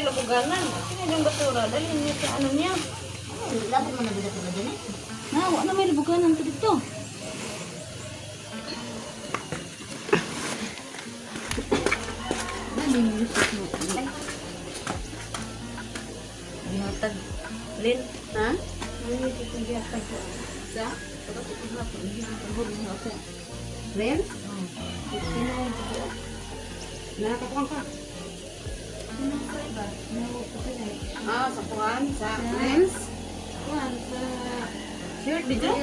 Labuganan. Sino yung basura? Dali niya sa ano niya. Dapat mo na bigat na dyan eh. Na, wala may labuganan to dito. Gihatag. Lin? Ha? Sa? Lin? Ka. Ah, sa kuhan, sa lens. Kuhan, sa shirt, di dyan?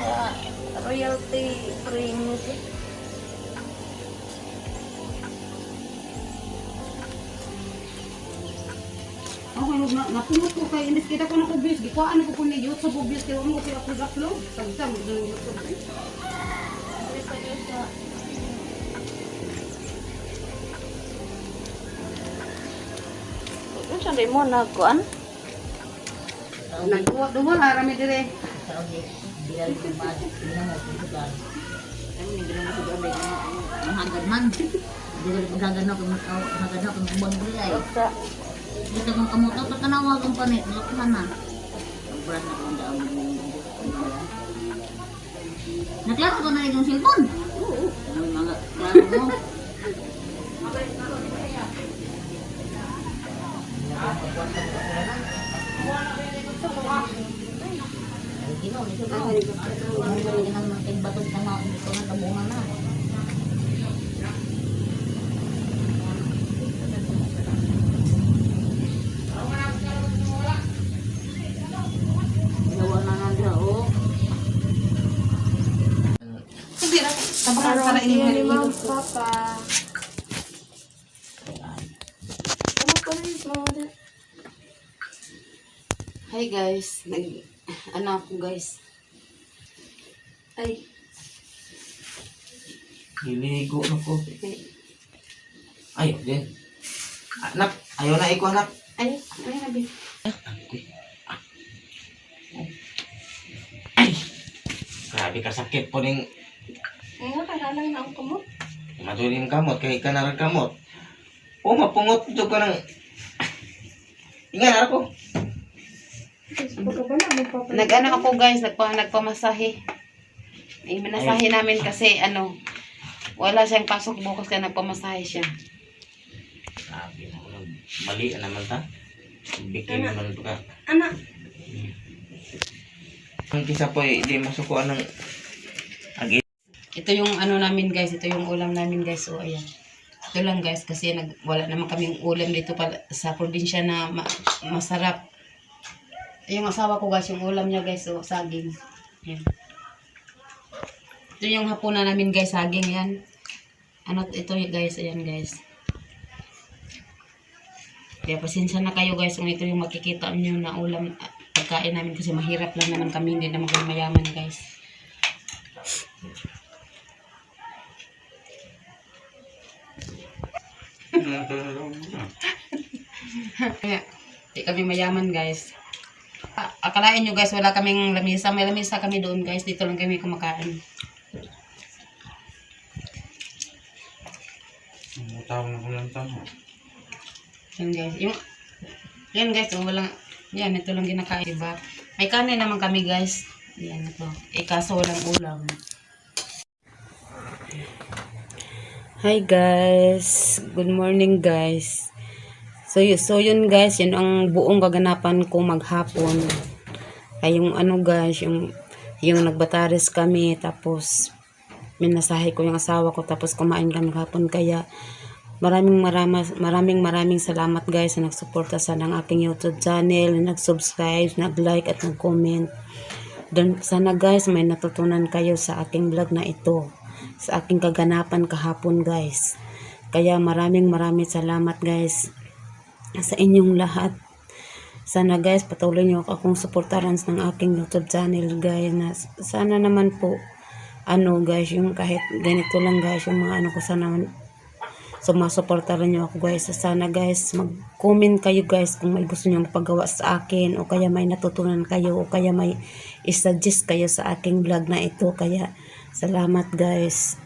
Sa royalty free music. Ako yung na, napunot ko kay inis kita ko na ko views. Gikuhaan ako po ni YouTube o views. Kaya mo ko sila upload. Sagsam ng YouTube. eh. Ano siya rin mo nagkuhan? Nagduwa-duwa ha, rami dire. Sa ogi. Bilal ko ba? Bilang mo kung saan. Ang hagad man. Bilal ko hagad na kung hagad na kung bang bilay. Sa Dito kung kamuto, patanawag ang panit. Lakuhan na. Sobrang na kung daw mo. Naklaro ko na yung cellphone. Oo. Ano yung mga klaro mo? Gino, nito ko. Ang galing ng mga tigbatog na mga ito tabungan na. Ginawa na nga siya, oh. Na. Tabangan ini ni Ma'am Papa. Hi guys. Nag, ano ako guys. Ay. Liligo na ko. Ay. Ay, din. Anak, ayaw na iko anak. Ay. Ay, nabi. Ay! Grabe ka sakit po ning Ngayon, kailangan na ang kumot. maduling kamot kay ka narag kamot. O mapungot ito ka ng Ingan ako. Nag-ano ako guys, nagpa, nagpamasahe. Eh, minasahe namin kasi ano, wala siyang pasok bukas kaya nagpamasahe siya. Grabe na Mali na naman ta. Bikin naman ito ka. Anak. Ang kisa po eh, hindi masukuan ng. Ito yung ano namin guys, ito yung ulam namin guys. So ayan. Ito lang guys kasi nag, wala naman kaming ulam dito pala sa probinsya na ma- masarap. Yung asawa ko guys, yung ulam niya guys, so saging. Ayan. Ito yung hapunan namin guys, saging yan. Ano ito guys, ayan guys. Kaya pasensya na kayo guys kung ito yung makikita niyo na ulam ah, pagkain namin kasi mahirap lang naman kami, hindi naman kami mayaman guys. Kaya, di kami mayaman guys. Akalain nyo guys, wala kaming lamisa. May lamisa kami doon guys. Dito lang kami kumakain. Mutaw na ko lang tama. Yan guys. Yung, yan guys, oh, walang, yan, ito lang ginakain, diba? May kanin naman kami guys. Yan ito. Eh, kaso walang ulam. Hi guys. Good morning guys. So, so yun guys, yun ang buong kaganapan ko maghapon. Ay yung ano guys, yung yung nagbataris kami tapos minasahe ko yung asawa ko tapos kumain kami maghapon kaya maraming maraming maraming maraming salamat guys sa nagsuporta sa ng aking YouTube channel, nag-subscribe, nag-like at nag-comment. Dan sana guys may natutunan kayo sa aking vlog na ito, sa aking kaganapan kahapon guys. Kaya maraming maraming salamat guys sa inyong lahat. Sana guys, patuloy niyo akong suportaran ng aking YouTube channel guys. Na, sana naman po, ano guys, yung kahit ganito lang guys, yung mga ano ko sana sumasuportahan nyo ako guys. Sana guys, mag-comment kayo guys kung may gusto nyo pagawa sa akin o kaya may natutunan kayo o kaya may isuggest kayo sa aking vlog na ito. Kaya salamat guys.